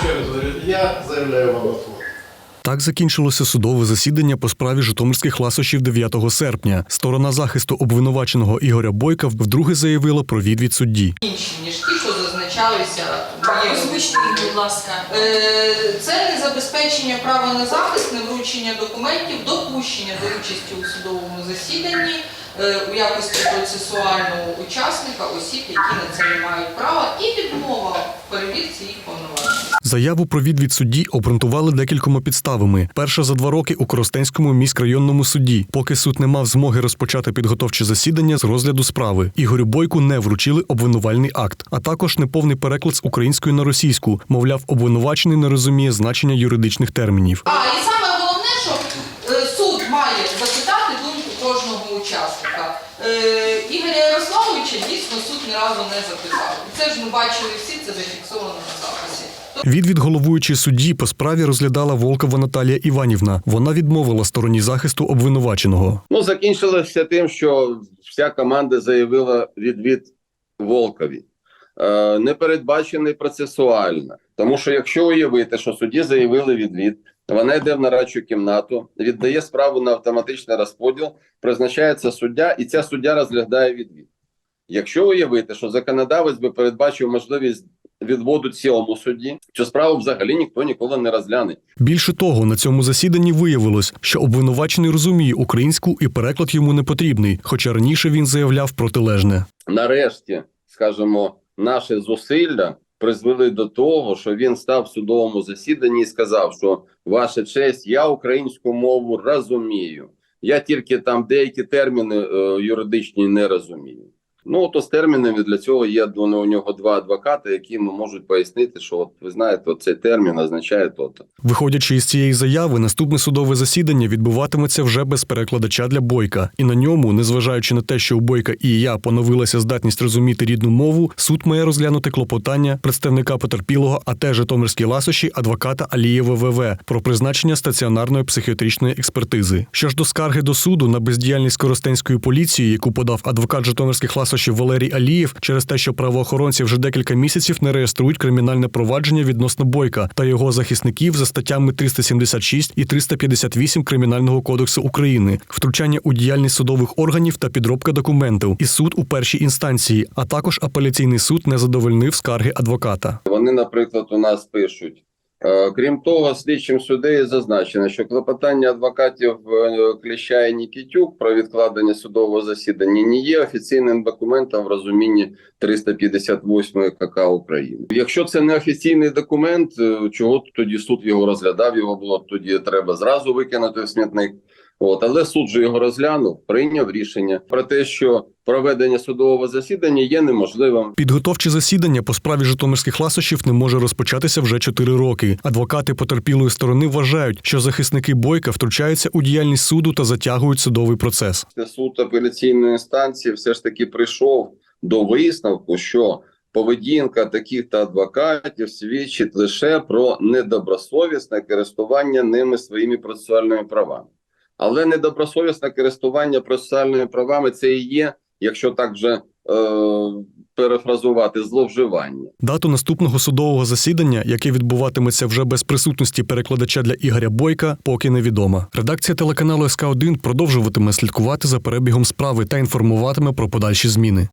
ще раз говорю, я заявляю вам отвод. Так закінчилося судове засідання по справі житомирських ласощів 9 серпня. Сторона захисту обвинуваченого Ігоря Бойка вдруге заявила про відвід судді. інші, ніж ті, що зазначалися Озвучте їх, будь ласка. Е, Це незабезпечення права на захист, невручення документів, допущення до участі у судовому засіданні у якості процесуального учасника осіб, які на це не мають права, і відмова в перевірці їх повноважень. Заяву про відвід судді обґрунтували декількома підставами. Перша за два роки у Коростенському міськрайонному суді, поки суд не мав змоги розпочати підготовче засідання з розгляду справи. Ігорю Бойку не вручили обвинувальний акт, а також неповний переклад з української на російську. Мовляв, обвинувачений не розуміє значення юридичних термінів. А і саме суд не запитав. І Це ж ми бачили всі, це зафіксовано на записі. Відвід головуючої судді по справі розглядала Волкова Наталія Іванівна. Вона відмовила стороні захисту обвинуваченого. Ну, закінчилося тим, що вся команда заявила відвід Волкові. Е, не передбачений процесуально. Тому що якщо уявити, що судді заявили відвід, вона йде в нарадчу кімнату, віддає справу на автоматичний розподіл, призначається суддя, і ця суддя розглядає відвід. Якщо уявити, що законодавець би передбачив можливість відводу цілому судді, цю справу взагалі ніхто ніколи не розгляне. Більше того, на цьому засіданні виявилось, що обвинувачений розуміє українську і переклад йому не потрібний, хоча раніше він заявляв протилежне. нарешті, скажімо, наші зусилля призвели до того, що він став в судовому засіданні і сказав, що ваша честь, я українську мову розумію. Я тільки там деякі терміни е, юридичні не розумію. Ну, то з термінами для цього є ну, у нього два адвокати, які йому можуть пояснити, що от ви знаєте, от цей термін означає то-то. Виходячи із цієї заяви, наступне судове засідання відбуватиметься вже без перекладача для бойка, і на ньому, незважаючи на те, що у бойка і я поновилася здатність розуміти рідну мову, суд має розглянути клопотання представника потерпілого, а теж Житомирській ласощі адвоката Алієва ВВ про призначення стаціонарної психіатричної експертизи. Що ж до скарги до суду на бездіяльність коростенської поліції, яку подав адвокат Житомирських ласощів Валерій Алієв, через те, що правоохоронці вже декілька місяців не реєструють кримінальне провадження відносно бойка та його захисників за статтями 376 і 358 Кримінального кодексу України, втручання у діяльність судових органів та підробка документів, і суд у першій інстанції, а також апеляційний суд не задовольнив скарги адвоката. Вони, наприклад, у нас пишуть. Е, Крім того, слідчим суддею зазначено, що клопотання адвокатів е, Кліща і Нікітюк про відкладення судового засідання не є офіційним документом в розумінні 358 КК України. Якщо це не офіційний документ, е, чого тоді суд його розглядав? Його було тоді треба зразу викинути в смітник. От, але суд же його розглянув, прийняв рішення про те, що проведення судового засідання є неможливим. Підготовче засідання по справі житомирських ласощів не може розпочатися вже 4 роки. Адвокати потерпілої сторони вважають, що захисники бойка втручаються у діяльність суду та затягують судовий процес. суд апеляційної інстанції все ж таки прийшов до висновку, що поведінка таких та адвокатів свідчить лише про недобросовісне користування ними своїми процесуальними правами. Але недобросовісне користування процесуальними правами це і є, якщо так вже е, перефразувати, зловживання. Дату наступного судового засідання, яке відбуватиметься вже без присутності перекладача для Ігоря Бойка, поки невідома. Редакція телеканалу СК 1 продовжуватиме слідкувати за перебігом справи та інформуватиме про подальші зміни.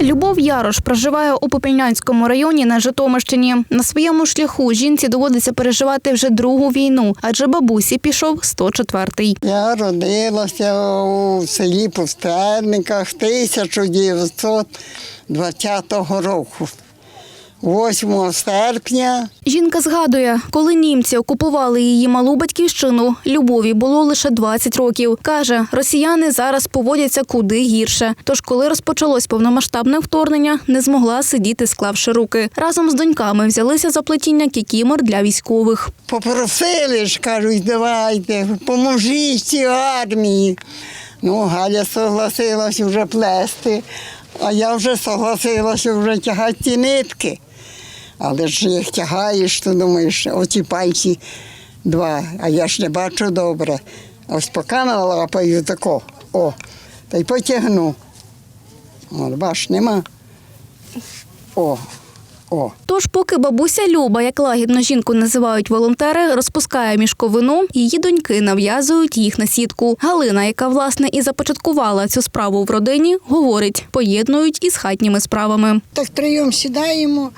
Любов Ярош проживає у Попільнянському районі на Житомирщині. На своєму шляху жінці доводиться переживати вже другу війну, адже бабусі пішов 104-й. Я родилася у селі Пустельниках 1920 року. 8 серпня Жінка згадує, коли німці окупували її малу батьківщину, любові було лише 20 років. Каже, росіяни зараз поводяться куди гірше. Тож, коли розпочалось повномасштабне вторгнення, не змогла сидіти, склавши руки. Разом з доньками взялися за плетіння кікімор для військових. попросили ж, кажуть, давайте, поможіть цій армії. Ну, Галя согласилась вже плести, а я вже согласилася вже тягати ці нитки. Але ж їх тягаєш, то думаєш, оці пальці два, а я ж не бачу добре. Ось поки налапаю тако, о, та й потягну. От, бач, нема. О, О, Тож, поки бабуся Люба, як лагідно жінку називають волонтери, розпускає мішковину, її доньки нав'язують їх на сітку. Галина, яка власне і започаткувала цю справу в родині, говорить, поєднують із хатніми справами. Так трьом сідаємо.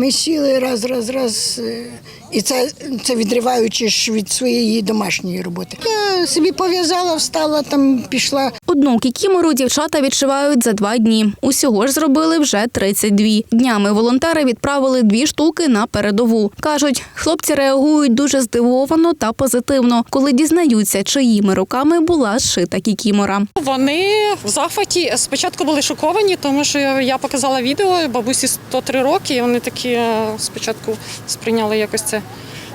Ми сіли раз, раз, раз, е, і це, це відриваючи ж від своєї домашньої роботи. Я собі пов'язала, встала, там пішла. Одну кікімору дівчата відшивають за два дні. Усього ж зробили вже 32. Днями волонтери відправили дві штуки на передову. кажуть, хлопці реагують дуже здивовано та позитивно, коли дізнаються, чиїми руками була зшита кікімора. Вони в захваті спочатку були шоковані, тому що я показала відео бабусі 103 роки, і вони такі е, спочатку сприйняли якось це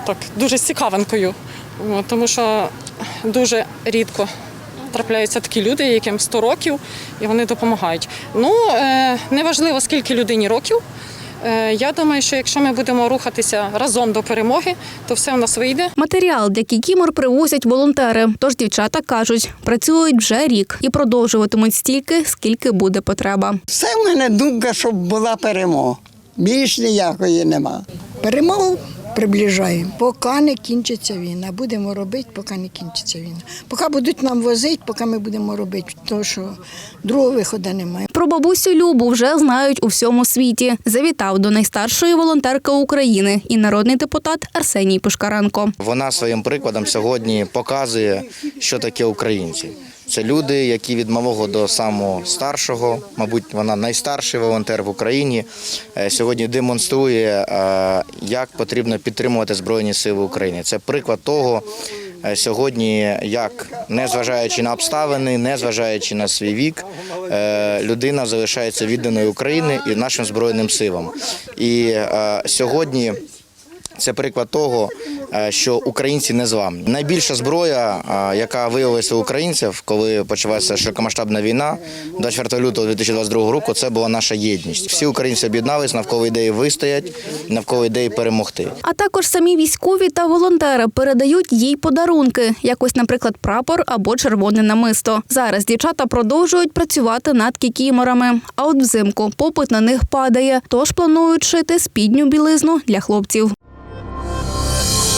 так дуже з цікавинкою, тому що дуже рідко трапляються такі люди, яким 100 років, і вони допомагають. Ну е, неважливо скільки людині років. Е, Я думаю, що якщо ми будемо рухатися разом до перемоги, то все в нас вийде. Матеріал для кікімор привозять волонтери. Тож дівчата кажуть, працюють вже рік і продовжуватимуть стільки, скільки буде потреба. все в мене думка, щоб була перемога. Більш ніякої нема. Перемогу приближаємо, поки не кінчиться війна. Будемо робити, поки не кінчиться війна. Поки будуть нам возити, поки ми будемо робити, тому що другого виходу немає. Про бабусю Любу вже знають у всьому світі. Завітав до найстаршої волонтерки України і народний депутат Арсеній Пушкаренко. Вона своїм прикладом сьогодні показує, що таке українці. Це люди, які від малого до самого старшого, мабуть, вона найстарший волонтер в Україні. е, Сьогодні демонструє, е, як потрібно підтримувати Збройні Сили України. Це приклад того. е, Сьогодні, як незважаючи на обставини, незважаючи на свій вік, людина залишається відданою Україні і нашим збройним силам. І сьогодні це приклад того, що українці не зламні. Найбільша зброя, е, яка виявилася у українців, коли почалася широкомасштабна війна 24 лютого 2022 року, це була наша єдність. Всі українці об'єднались навколо ідеї вистоять, навколо ідеї перемогти. А також самі військові та волонтери передають їй подарунки, якось, наприклад, прапор або червоне намисто. Зараз дівчата продовжують працювати над кікіморами. А от взимку попит на них падає, тож планують шити спідню білизну для хлопців.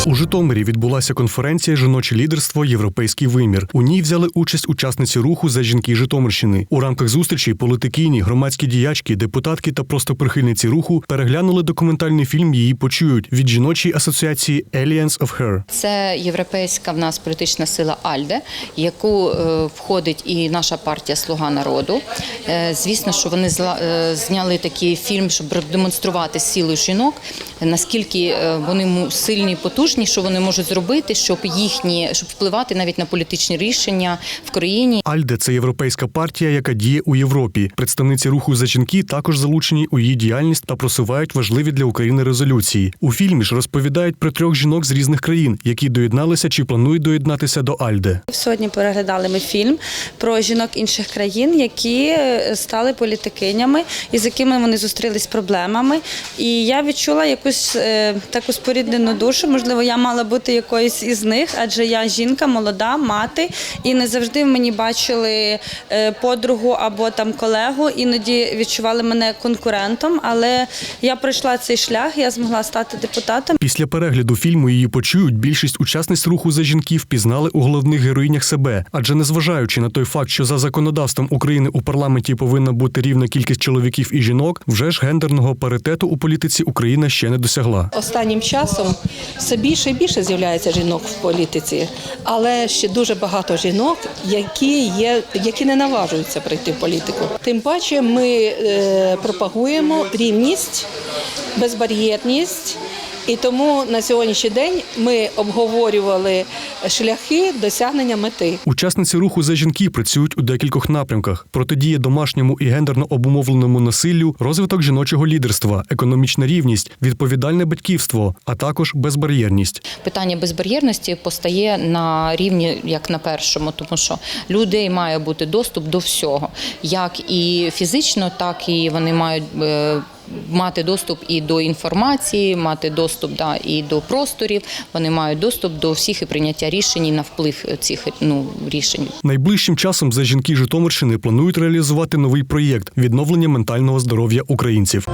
У Житомирі відбулася конференція Жіноче лідерство Європейський вимір. У ній взяли участь учасниці руху за жінки Житомирщини. У рамках зустрічі політикині, громадські діячки, депутатки та просто прихильниці руху переглянули документальний фільм Її почують від жіночої асоціації Alliance of Her. Це європейська в нас політична сила Альде, яку е, входить і наша партія Слуга народу. Е, звісно, що вони е, зняли такий фільм, щоб продемонструвати силу жінок, наскільки вони сильні і потужні, що вони можуть зробити, щоб їхні щоб впливати навіть на політичні рішення в країні. Альде це європейська партія, яка діє у Європі. Представниці руху за жінки також залучені у її діяльність та просувають важливі для України резолюції. У фільмі ж розповідають про трьох жінок з різних країн, які доєдналися чи планують доєднатися до Альде. Сьогодні переглядали ми фільм про жінок інших країн, які е, стали політикинями і з якими вони зустрілись з проблемами. І я відчула якусь е, таку споріднену душу. Можливо, я мала бути якоюсь із них, адже я жінка, молода, мати, і не завжди в мені бачили е, подругу або там колегу. Іноді відчували мене конкурентом. Але я пройшла цей шлях, я змогла стати депутатом. Після перегляду фільму її почують. Більшість учасниць руху за жінки впізнали у головних героїнях себе. Адже незважаючи на той факт, що за законодавством України у парламенті повинна бути рівна кількість чоловіків і жінок, вже ж гендерного паритету у політиці Україна ще не досягла. Останнім часом все більше і більше з'являється жінок в політиці, але ще дуже багато жінок, які є, які не наважуються прийти в політику. Тим паче ми е, пропагуємо рівність, безбар'єрність. І тому на сьогоднішній день ми обговорювали шляхи досягнення мети. Учасниці руху за жінки працюють у декількох напрямках: протидія домашньому і гендерно обумовленому насиллю, розвиток жіночого лідерства, економічна рівність, відповідальне батьківство, а також безбар'єрність. Питання безбар'єрності постає на рівні як на першому, тому що людей має бути доступ до всього, як і фізично, так і вони мають. Мати доступ і до інформації, мати доступ да, і до просторів. Вони мають доступ до всіх і прийняття рішень і на вплив цих ну, рішень. Найближчим часом за жінки Житомирщини планують реалізувати новий проєкт відновлення ментального здоров'я українців.